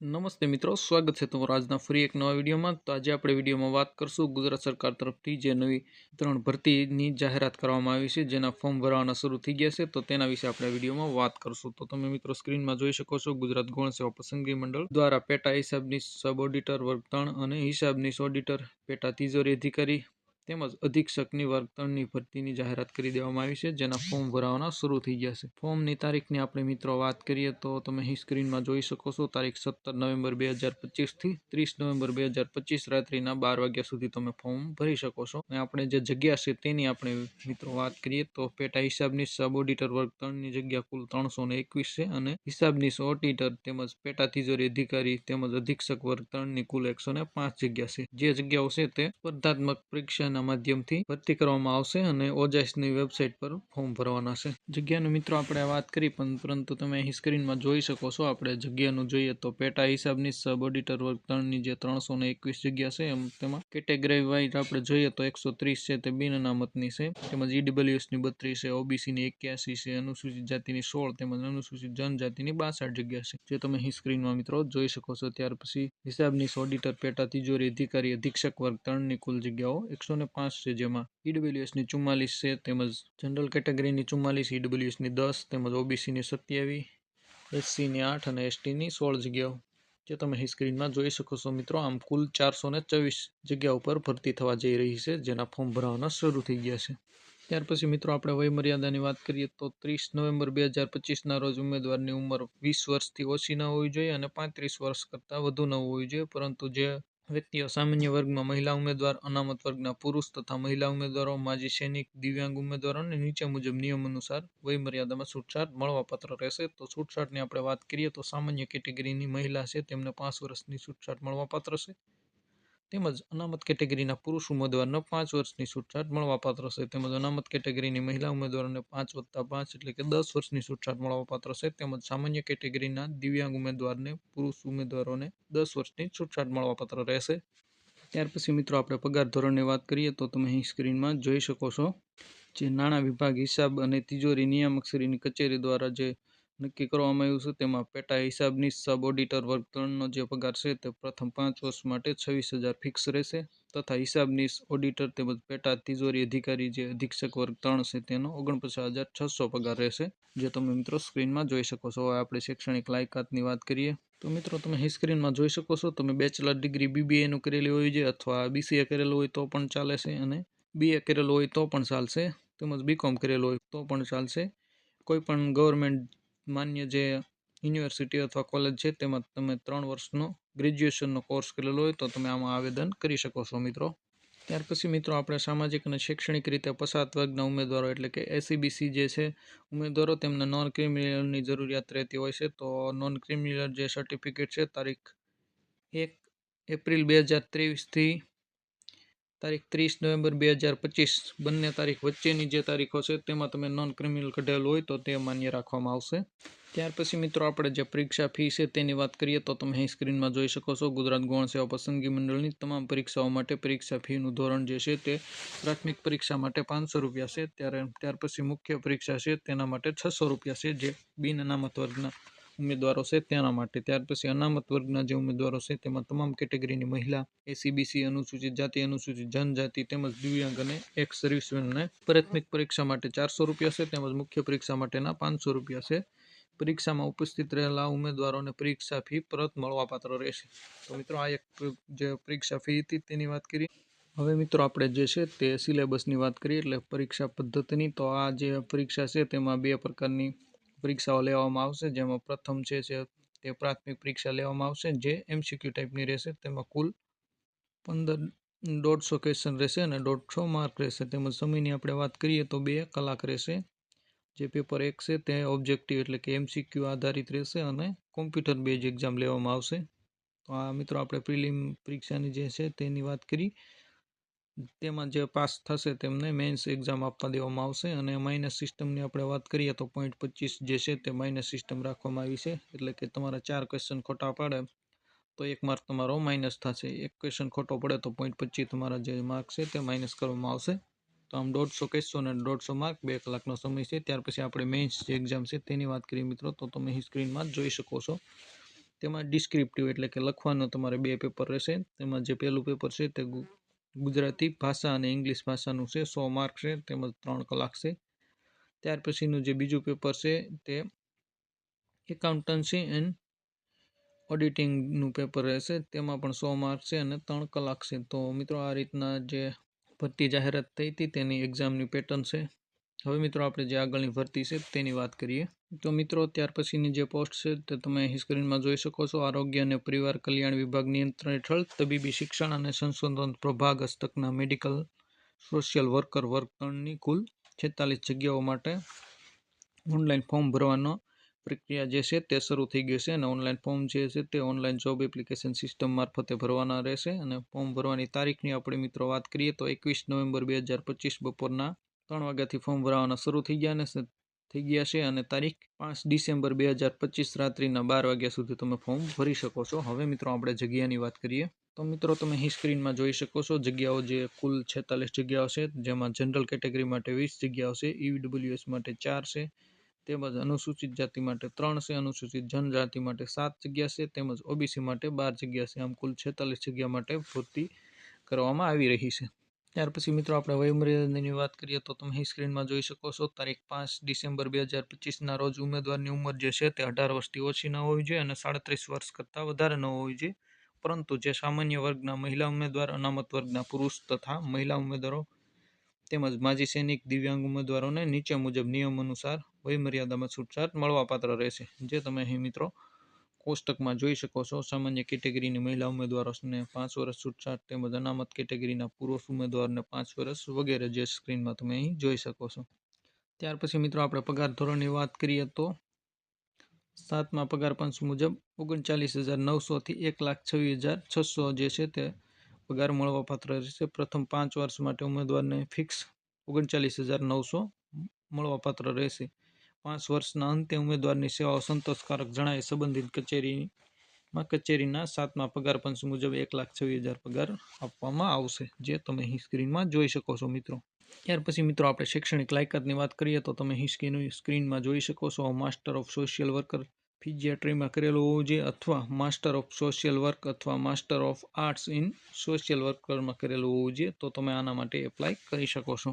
નમસ્તે મિત્રો, સ્વાગત છે તમારું આજના ફરી એક નવા વિડીયોમાં. તો આજે આપણે વિડીયોમાં વાત કરશું ગુજરાત સરકાર તરફથી જે નવી ત્રણ ભરતીની જાહેરાત કરવામાં આવી છે, જેના ફોર્મ ભરવાના શરૂ થઈ ગયા છે. તો તેના વિશે આપણે વિડીયોમાં વાત કરશું. તો તમે મિત્રો સ્ક્રીનમાં જોઈ શકો છો ગુજરાત ગૌણ સેવા પસંદગી મંડળ દ્વારા પેટા હિસાબની સબ ઓડિટર વર્ગ ત્રણ અને હિસાબની ઓડિટર પેટા તિજોરી અધિકારી તેમજ અધિક્ષકની વર્ગ ત્રણની ભરતીની જાહેરાત કરી દેવામાં આવી છે, જેના ફોર્મ ભરાવાના શરૂ થઈ ગયા છે. ફોર્મની તારીખની આપણે મિત્રો વાત કરીએ તો તમે અહીં સ્ક્રીનમાં જોઈ શકો છો, તારીખ સત્તર નવેમ્બર બે હજાર પચીસથી ત્રીસ નવેમ્બર બે હજાર પચીસ રાત્રિના બાર વાગ્યા સુધી તમે ફોર્મ ભરી શકો છો. અને આપણે જે જગ્યા છે તેની આપણે મિત્રો વાત કરીએ તો પેટા હિસાબની સબ ઓડિટર વર્ગ ત્રણની જગ્યા કુલ ત્રણસો ને એકવીસ છે અને હિસાબની ઓડિટર તેમજ પેટા તિજોરી અધિકારી તેમજ અધિક્ષક વર્ગ ત્રણની કુલ એકસો ને પાંચ જગ્યા છે. જે જગ્યાઓ છે તે સ્પર્ધાત્મક પરીક્ષાના માધ્યમથી ભરતી કરવામાં આવશે અને ઓજાઇસની વેબસાઇટ પર ફોર્મ ભરવાના છે. જગ્યાનું મિત્રો આપણે વાત કરી, પણ પરંતુ તમે અહીં સ્ક્રીનમાં જોઈ શકો છો, આપણે જગ્યાનું જોઈએ તો પેટા હિસાબની સબ ઓડિટર વર્ગ ત્રણની જે ત્રણસો ને એકવીસ જગ્યા છે, એમ તેમાં કેટેગરી વાઇઝ આપણે જોઈએ તો એકસો ત્રીસ છે તે બિન અનામતની છે, તેમજ ઈડબ્લ્યુએસની બત્રીસ છે ઓબીસીની એક્યાસી છે, અનુસૂચિત જાતિની સોળ, તેમજ અનુસૂચિત જનજાતિની બાસઠ જગ્યા છે. જે તમે અહીં સ્ક્રીનમાં મિત્રો જોઈ શકો છો, ત્યાર પછી હિસાબની ઓડિટર પેટા તિજોરી અધિકારી અધિક્ષક વર્ગ ત્રણની કુલ જગ્યાઓ એકસો ને પાંચ છે જેમાં ઈડબ્લ્યુએસની ચુમ્માલીસ છે, તેમજ જનરલ કેટેગરીની ચુમ્માલીસ ઈડબ્લ્યુએસની દસ, તેમજ ઓબીસીની સત્યાવીસ એસસીની આઠ અને એસટીની સોળ જગ્યાઓ. જે તમે સ્ક્રીનમાં જોઈ શકો છો મિત્રો, આમ કુલ ચારસો ને ચોવીસ જગ્યા ઉપર ભરતી થવા જઈ રહી છે, જેના ફોર્મ ભરવાના શરૂ થઈ ગયા છે. ત્યાર પછી મિત્રો, આપણે વયમર્યાદાની વાત કરીએ તો ત્રીસ નવેમ્બર બે હજાર પચીસના રોજ ઉમેદવારની ઉંમર વીસ વર્ષથી ઓછી ન હોવી જોઈએ અને પાંત્રીસ વર્ષ કરતાં વધુ ન હોવી જોઈએ, પરંતુ જે વ્યક્તિઓ સામાન્ય વર્ગમાં મહિલા ઉમેદવાર, અનામત વર્ગના પુરુષ તથા મહિલા ઉમેદવારો, માજી સૈનિક, દિવ્યાંગ ઉમેદવારોને નીચે મુજબ નિયમ અનુસાર વયમર્યાદામાં છૂટછાટ મળવાપાત્ર રહેશે. તો છૂટછાટની આપણે વાત કરીએ તો સામાન્ય કેટેગરીની મહિલા છે, તેમને પાંચ વર્ષની છૂટછાટ મળવાપાત્ર છે. તેમજ અનામત કેટેગરીના પુરુષ ઉમેદવારને પાંચ વર્ષની છૂટછાટ મળવાપાત્ર છે. તેમજ અનામત કેટેગરીની મહિલા ઉમેદવારોને પાંચ વત્તા પાંચ એટલે કે દસ વર્ષની છૂટછાટ મળવાપાત્ર છે. તેમજ સામાન્ય કેટેગરીના દિવ્યાંગ ઉમેદવારને પુરુષ ઉમેદવારોને દસ વર્ષની છૂટછાટ મળવાપાત્ર રહેશે. ત્યાર પછી મિત્રો આપણે પગાર ધોરણની વાત કરીએ તો તમે અહીં સ્ક્રીનમાં જોઈ શકો છો. જે નાણાં વિભાગ હિસાબ અને તિજોરી નિયામક શ્રીની કચેરી દ્વારા જે નક્કી કરવામાં આવ્યું છે. તેમાં પેટા હિસાબની સબ ઓડિટર વર્ગ ત્રણનો જે પગાર છે તે પ્રથમ પાંચ વર્ષ માટે છવ્વીસ હજાર ફિક્સ રહેશે તથા હિસાબની ઓડિટર તેમજ પેટા તિજોરી અધિકારી જે અધિક્ષક વર્ગ ત્રણ છે તેનો ઓગણપચાસ હજાર છસો પગાર રહેશે. જે તમે મિત્રો સ્ક્રીનમાં જોઈ શકો છો. હવે આપણે શૈક્ષણિક લાયકાતની વાત કરીએ. તો મિત્રો તમે સ્ક્રીનમાં જોઈ શકો છો. તમે બેચલર ડિગ્રી બીબીએનું કરેલી હોય છે અથવા બીસીએ કરેલું હોય તો પણ ચાલે છે અને બીએ કરેલું હોય તો પણ ચાલશે. તેમજ બીકોમ કરેલું હોય તો પણ ચાલશે. કોઈ પણ ગવર્મેન્ટ માન્ય જે યુનિવર્સિટી અથવા કોલેજ છે, તેમાં તમે ત્રણ વર્ષનો ગ્રેજ્યુએશનનો કોર્સ કરેલો હોય તો તમે આમાં આવેદન કરી શકો છો મિત્રો. ત્યાર પછી મિત્રો આપણે સામાજિક અને શૈક્ષણિક રીતે પસાત વર્ગના ઉમેદવારો એટલે કે એસીબીસી જે છે, ઉમેદવારો તેમને નોન ક્રિમિનલની જરૂરિયાત રહેતી હોય છે, તો નોન ક્રિમિનલ જે સર્ટિફિકેટ છે, તારીખ એક એપ્રિલ બે હજાર ત્રેવીસથી તારીખ ત્રીસ નવેમ્બર બે હજાર પચીસ. બંને તારીખ વચ્ચેની જે તારીખો છે, તેમાં તમે નોન ક્રિમિનલ કઢેલું હોય તો તે માન્ય રાખવામાં આવશે. ત્યાર પછી મિત્રો આપણે જે પરીક્ષા ફી છે તેની વાત કરીએ તો તમે અહીં સ્ક્રીનમાં જોઈ શકો છો, ગુજરાત ગૌણ સેવા પસંદગી મંડળની તમામ પરીક્ષાઓ માટે પરીક્ષા ફીનું ધોરણ જે છે તે પ્રાથમિક પરીક્ષા માટે પાંચસો રૂપિયા છે. ત્યારે ત્યાર પછી મુખ્ય પરીક્ષા છે તેના માટે છસો રૂપિયા છે, જે બિન અનામત વર્ગના ઉમેદવારો છે તેના માટે. ત્યાર પછી અનામત વર્ગના જે ઉમેદવારો છે તેમાં તમામ કેટેગરીની મહિલા એસીબીસી અનુસૂચિત જાતિ, અનુસૂચિત જનજાતિ તેમજ દિવ્યાંગ અને એક સર્વિસમેનને પ્રાથમિક પરીક્ષા માટે ચારસો રૂપિયા છે તેમજ મુખ્ય પરીક્ષા માટેના પાંચસો રૂપિયા છે. પરીક્ષામાં ઉપસ્થિત રહેલા ઉમેદવારોને પરીક્ષા ફી પરત મળવાપાત્ર રહેશે. તો મિત્રો, આ એક જે પરીક્ષા ફી હતી તેની વાત કરી. હવે મિત્રો, આપણે જે છે તે સિલેબસની વાત કરીએ એટલે પરીક્ષા પદ્ધતિની. તો આ જે પરીક્ષા છે તેમાં બે પ્રકારની પરીક્ષાઓ લેવામાં આવશે. જેમાં પ્રથમ છે તે પ્રાથમિક પરીક્ષા લેવામાં આવશે. જે એમસીક્યુ ટાઈપની રહેશે. તેમાં કુલ પંદર દોઢસો ક્વેશ્ચન રહેશે અને દોઢસો માર્ક રહેશે. તેમજ સમયની આપણે વાત કરીએ તો બે કલાક રહેશે. જે પેપર એક છે તે ઓબ્જેક્ટિવ એટલે કે એમસીક્યુ આધારિત રહેશે અને કોમ્પ્યુટર બેઝ એક્ઝામ લેવામાં આવશે. તો આ મિત્રો આપણે પ્રિલિમ પરીક્ષાની જે છે તેની વાત કરી. તેમાં જે પાસ થશે તેમને મેન્સ એક્ઝામ આપવા દેવામાં આવશે અને માઇનસ સિસ્ટમની આપણે વાત કરીએ તો પોઈન્ટ પચીસ જે છે તે માઇનસ સિસ્ટમ રાખવામાં આવી છે. એટલે કે તમારા ચાર ક્વેશ્ચન ખોટા પાડે તો એક માર્ક તમારો માઇનસ થશે. એક ક્વેશ્ચન ખોટો પડે તો પોઈન્ટ પચીસ તમારા જે માર્ક છે તે માઇનસ કરવામાં આવશે. તો આમ દોઢસો ક્વેશ્ચન અને દોઢસો માર્ક બે કલાકનો સમય છે. ત્યાર પછી આપણે મેઇન્સ જે એક્ઝામ છે તેની વાત કરીએ મિત્રો, તો તમે સ્ક્રીનમાં જોઈ શકો છો. તેમાં ડિસ્ક્રિપ્ટિવ એટલે કે લખવાનું તમારે બે પેપર રહેશે. તેમાં જે પહેલું પેપર છે તે ગુજરાતી ભાષા અને ઇંગ્લિશ ભાષાનું છે, સો માર્ક છે, તેમજ ત્રણ કલાક છે. ત્યાર પછીનું જે બીજું પેપર છે તે એકાઉન્ટન્સી એન્ડ ઓડિટિંગનું પેપર રહેશે, તેમાં પણ સો માર્ક છે અને ત્રણ કલાક છે. તો મિત્રો આ રીતના જે ભરતી જાહેરાત થઈ હતી તેની એક્ઝામની પેટર્ન છે. હવે મિત્રો આપણે જે આગળની ભરતી છે તેની વાત કરીએ. તો મિત્રો, ત્યાર પછીની જે પોસ્ટ છે તે તમે સ્ક્રીનમાં જોઈ શકો છો. આરોગ્ય અને પરિવાર કલ્યાણ વિભાગ નિયંત્રણ હેઠળ તબીબી શિક્ષણ અને સંશોધન પ્રભાગ હસ્તકના મેડિકલ સોશિયલ વર્કર વર્ગ કુલ છેતાલીસ જગ્યાઓ માટે ઓનલાઈન ફોર્મ ભરવાનો પ્રક્રિયા જે છે તે શરૂ થઈ ગઈ છે. અને ઓનલાઈન ફોર્મ જે છે તે ઓનલાઈન જોબ એપ્લિકેશન સિસ્ટમ મારફતે ભરવાના રહેશે. અને ફોર્મ ભરવાની તારીખની આપણે મિત્રો વાત કરીએ તો એકવીસ નવેમ્બર બે હજાર પચીસ બપોરના ત્રણ વાગ્યાથી ફોર્મ ભરાવાના શરૂ થઈ ગયા અને થઈ ગયા છે અને તારીખ પાંચ ડિસેમ્બર બે હજાર પચીસ રાત્રિના બાર વાગ્યા સુધી તમે ફોર્મ ભરી શકો છો. હવે મિત્રો આપણે જગ્યાની વાત કરીએ. તો મિત્રો તમે અહીં સ્ક્રીનમાં જોઈ શકો છો જગ્યાઓ જે કુલ છેતાલીસ જગ્યાઓ છે, જેમાં જનરલ કેટેગરી માટે વીસ જગ્યાઓ છે ઈડબ્લ્યુએસ માટે ચાર છે, તેમજ અનુસૂચિત જાતિ માટે ત્રણ છે, અનુસૂચિત જનજાતિ માટે સાત જગ્યા છે, તેમજ ઓબીસી માટે બાર જગ્યા છે. આમ કુલ છેતાલીસ જગ્યા માટે ભરતી કરવામાં આવી રહી છે. ત્યાર પછી મિત્રો આપણે વયમર્યાદાની વાત કરીએ તો તમે સ્ક્રીનમાં જોઈ શકો છો, તારીખ પાંચ ડિસેમ્બર બે હજાર પચીસના રોજ ઉમેદવારની ઉંમર જે છે તે અઢાર વર્ષથી ઓછી ન હોવી જોઈએ અને સાડત્રીસ વર્ષ કરતાં વધારે ન હોવી જોઈએ. પરંતુ જે સામાન્ય વર્ગના મહિલા ઉમેદવાર, અનામત વર્ગના પુરુષ તથા મહિલા ઉમેદવારો તેમજ માજી સૈનિક, દિવ્યાંગ ઉમેદવારોને નીચે મુજબ નિયમ અનુસાર વયમર્યાદામાં છૂટછાટ મળવાપાત્ર રહેશે. જે તમે અહીં મિત્રો કોષ્ટકમાં જોઈ શકો છો. સામાન્ય કેટેગરીની મહિલા ઉમેદવારોને પાંચ વર્ષ છૂટછાટ તેમજ અનામત કેટેગરીના પુરુષ ઉમેદવારને પાંચ વર્ષ વગેરે જે સ્ક્રીનમાં તમે અહીં જોઈ શકો છો. ત્યાર પછી મિત્રો આપણે પગાર ધોરણની વાત કરીએ તો સાતમા પગાર પંચ મુજબ ઓગણચાલીસ હજાર નવસોથી એક લાખ છવ્વીસ હજાર છસો જે છે તે પગાર મળવાપાત્ર રહેશે. પ્રથમ પાંચ વર્ષ માટે ઉમેદવારને ફિક્સ ઓગણચાલીસ હજાર નવસો મળવાપાત્ર રહેશે. પાંચ વર્ષના અંતે ઉમેદવારની સેવાઓ સંતોષકારક જણાય સંબંધિત કચેરીમાં કચેરીના સાતમા પગાર પંચ મુજબ એક લાખ છવ્વીસ હજાર પગાર આપવામાં આવશે, જે તમે અહીં સ્ક્રીનમાં જોઈ શકો છો મિત્રો. ત્યાર પછી મિત્રો આપણે શૈક્ષણિક લાયકાતની વાત કરીએ તો તમે અહીં સ્ક્રીન સ્ક્રીનમાં જોઈ શકો છો માસ્ટર ઓફ સોશિયલ વર્કર ફિઝિયાટ્રીમાં કરેલું હોવું જોઈએ અથવા માસ્ટર ઓફ સોશિયલ વર્ક અથવા master of arts in social વર્કરમાં કરેલું હોવું જોઈએ, તો તમે આના માટે એપ્લાય કરી શકો છો.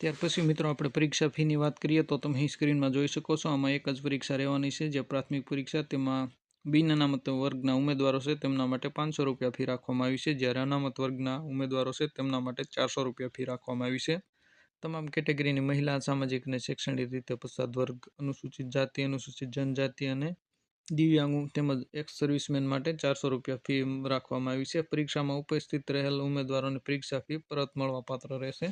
ત્યાર પછી મિત્રો આપણે પરીક્ષા ફીની વાત કરીએ તો તમે સ્ક્રીનમાં જોઈ શકો છો, આમાં એક જ પરીક્ષા રહેવાની છે, જે પ્રાથમિક પરીક્ષા, તેમાં બિન અનામત વર્ગના ઉમેદવારો છે, તેમના માટે પાંચસો રૂપિયા ફી રાખવામાં આવી છે, જ્યારે અનામત વર્ગના ઉમેદવારો છે, તેમના માટે ચારસો રૂપિયા ફી રાખવામાં આવી છે. તમામ કેટેગરીની મહિલા, સામાજિક અને શૈક્ષણિક રીતે પછાત વર્ગ, અનુસૂચિત જાતિ, અનુસૂચિત જનજાતિ અને દિવ્યાંગ તેમજ એક્સ સર્વિસમેન માટે ચારસો રૂપિયા ફી રાખવામાં આવી છે. પરીક્ષામાં ઉપસ્થિત રહેલ ઉમેદવારોને પરીક્ષા ફી પરત મળવાપાત્ર રહેશે.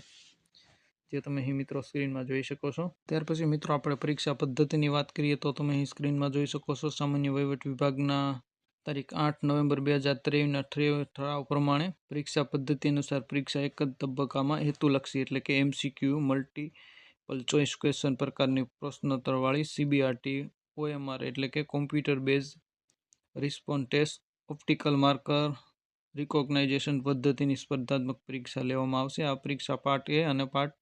જે તમે અહીં મિત્રો સ્ક્રીનમાં જોઈ શકો છો. ત્યાર પછી મિત્રો આપણે પરીક્ષા પદ્ધતિની વાત કરીએ તો તમે અહીં સ્ક્રીનમાં જોઈ શકો છો, સામાન્ય વહીવટ વિભાગના તારીખ આઠ નવેમ્બર બે હજાર ત્રેવીસના ઠરાવ પ્રમાણે પરીક્ષા પદ્ધતિ અનુસાર પરીક્ષા એક જ તબક્કામાં હેતુલક્ષી એટલે કે એમસીક્યુ, મલ્ટીપલ ચોઇસ ક્વેશ્ચન પ્રકારની પ્રશ્નોત્તરવાળી સીબીઆરટી, ઓએમઆર એટલે કે computer base response test, optical marker, recognization પદ્ધતિની સ્પર્ધાત્મક પરીક્ષા લેવામાં આવશે. આ પરીક્ષા પાર્ટ એ અને પાર્ટ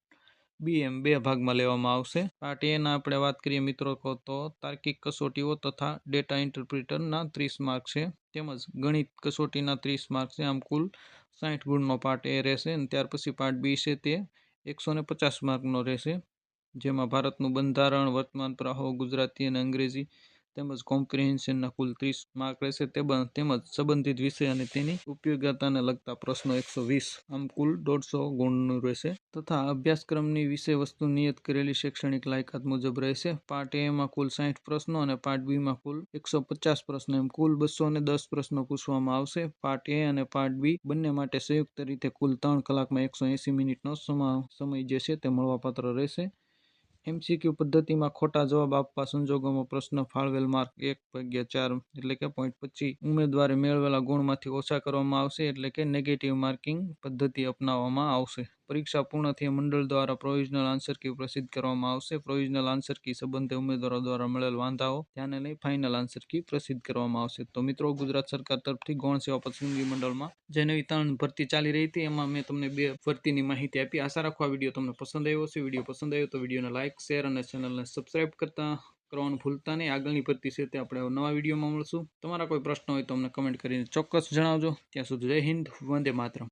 બી એમ બે ભાગમાં લેવામાં આવશે. પાર્ટ એના આપણે વાત કરીએ મિત્રો તો તાર્કિક કસોટીઓ તથા ડેટા ઇન્ટરપ્રિટરના ત્રીસ માર્ક છે. તેમજ ગણિત કસોટીના ત્રીસ માર્ક છે. આમ કુલ સાઠ ગુણનો પાર્ટ એ રહેશે અને ત્યાર પછી પાર્ટ બી છે તે એકસો ને પચાસ માર્કનો રહેશે. જેમાં ભારતનું બંધારણ, વર્તમાન, પ્રવાહો, ગુજરાતી અને અંગ્રેજી તેમજ કોમ્પ્રિહેન્શનના કુલ ત્રીસ માર્ક રહેશે. તેમજ સંબંધિત વિષય અને તેની ઉપયોગિતાને લગતા પ્રશ્નો એકસો વીસ. આમ કુલ દોઢસો ગુણનું રહેશે. તથા અભ્યાસક્રમની વિષય વસ્તુ નિયત કરેલી શૈક્ષણિક લાયકાત મુજબ રહેશે. પાર્ટ એમાં કુલ સાઠ પ્રશ્નો અને પાર્ટ બીમાં કુલ એકસો પચાસ પ્રશ્નો. એમ કુલ બસો અને દસ પ્રશ્નો પૂછવામાં આવશે. પાર્ટ એ અને પાર્ટ બી બંને માટે સંયુક્ત રીતે કુલ ત્રણ કલાકમાં એકસો એંસી મિનિટનો સમા, સમય જે છે તે મળવાપાત્ર રહેશે. એમસીક્યુ પદ્ધતિમાં ખોટા જવાબ આપવા સંજોગોમાં પ્રશ્ન ફાળવેલ માર્ક એક ભાગ્યા ચાર એટલે કે પોઈન્ટ પચીસ. ઉમેદવારે મેળવેલા ગુણમાંથી ઓછા કરવામાં આવશે એટલે કે નેગેટિવ માર્કિંગ પદ્ધતિ અપનાવવામાં આવશે. પરીક્ષા પૂર્ણ થયા મંડળ દ્વારા પ્રોવિઝનલ આન્સર કી પ્રસિદ્ધ કરવામાં આવશે. પ્રોવિઝનલ આન્સર કી સંબંધે ઉમેદવારો દ્વારા મળેલ વાંધાઓ ધ્યાને લઈ ફાઇનલ આન્સર કી પ્રસિદ્ધ કરવામાં આવશે. તો મિત્રો, ગુજરાત સરકાર તરફથી ગૌણ સેવા પસંદગી મંડળમાં જે નવી ત્રણ ભરતી ચાલી રહી હતી, એમાં મેં તમને બે ભરતીની માહિતી આપી. આશા રાખો આ વીડિયો તમને પસંદ આવ્યો છે વીડિયો પસંદ આવ્યો તો વિડીયોને લાઇક શેર અને ચેનલને સબસ્ક્રાઇબ કરતા કરવાનું ભૂલતા નહીં. આગળની ભરતી છે તે આપણે નવા વિડીયોમાં મળશું. તમારા કોઈ પ્રશ્ન હોય તો અમને કમેન્ટ કરીને ચોક્કસ જણાવજો. ત્યાં સુધી જય હિન્દ, વંદે માતરમ.